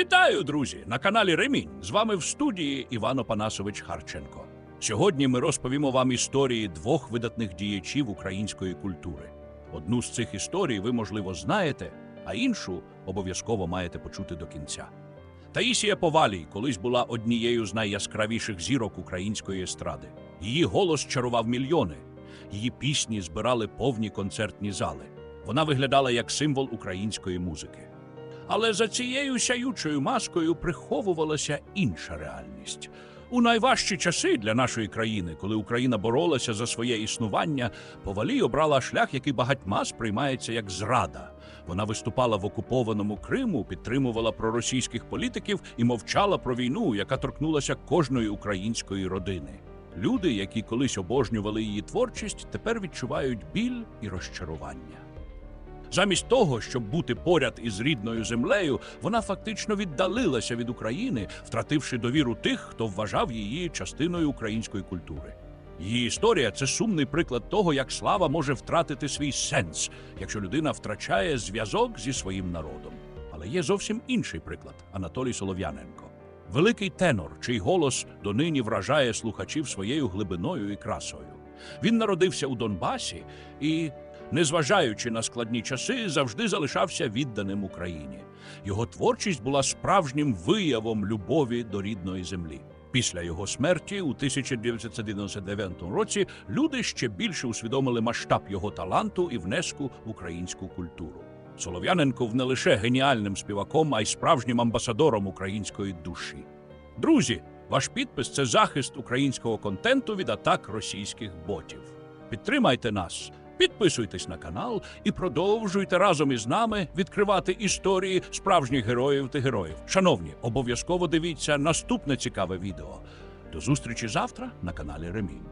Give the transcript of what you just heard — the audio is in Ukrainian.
Вітаю, друзі! На каналі Ремінь. З вами в студії Іван Опанасович Харченко. Сьогодні ми розповімо вам історії двох видатних діячів української культури. Одну з цих історій ви, можливо, знаєте, а іншу обов'язково маєте почути до кінця. Таїсія Повалій колись була однією з найяскравіших зірок української естради. Її голос чарував мільйони. Її пісні збирали повні концертні зали. Вона виглядала як символ української музики. Але за цією сяючою маскою приховувалася інша реальність. У найважчі часи для нашої країни, коли Україна боролася за своє існування, Повалій обрала шлях, який багатьма сприймається як зрада. Вона виступала в окупованому Криму, підтримувала проросійських політиків і мовчала про війну, яка торкнулася кожної української родини. Люди, які колись обожнювали її творчість, тепер відчувають біль і розчарування. Замість того, щоб бути поряд із рідною землею, вона фактично віддалилася від України, втративши довіру тих, хто вважав її частиною української культури. Її історія це сумний приклад того, як слава може втратити свій сенс, якщо людина втрачає зв'язок зі своїм народом. Але є зовсім інший приклад Анатолій Солов'яненко. Великий тенор, чий голос донині вражає слухачів своєю глибиною і красою. Він народився у Донбасі і, незважаючи на складні часи, завжди залишався відданим Україні. Його творчість була справжнім виявом любові до рідної землі. Після його смерті у 1999 році люди ще більше усвідомили масштаб його таланту і внеску в українську культуру. Солов'яненко не лише геніальним співаком, а й справжнім амбасадором української душі. Друзі, ваш підпис це захист українського контенту від атак російських ботів. Підтримайте нас, підписуйтесь на канал і продовжуйте разом із нами відкривати історії справжніх героїв та героїв. Шановні, обов'язково дивіться наступне цікаве відео. До зустрічі завтра на каналі Ремінь.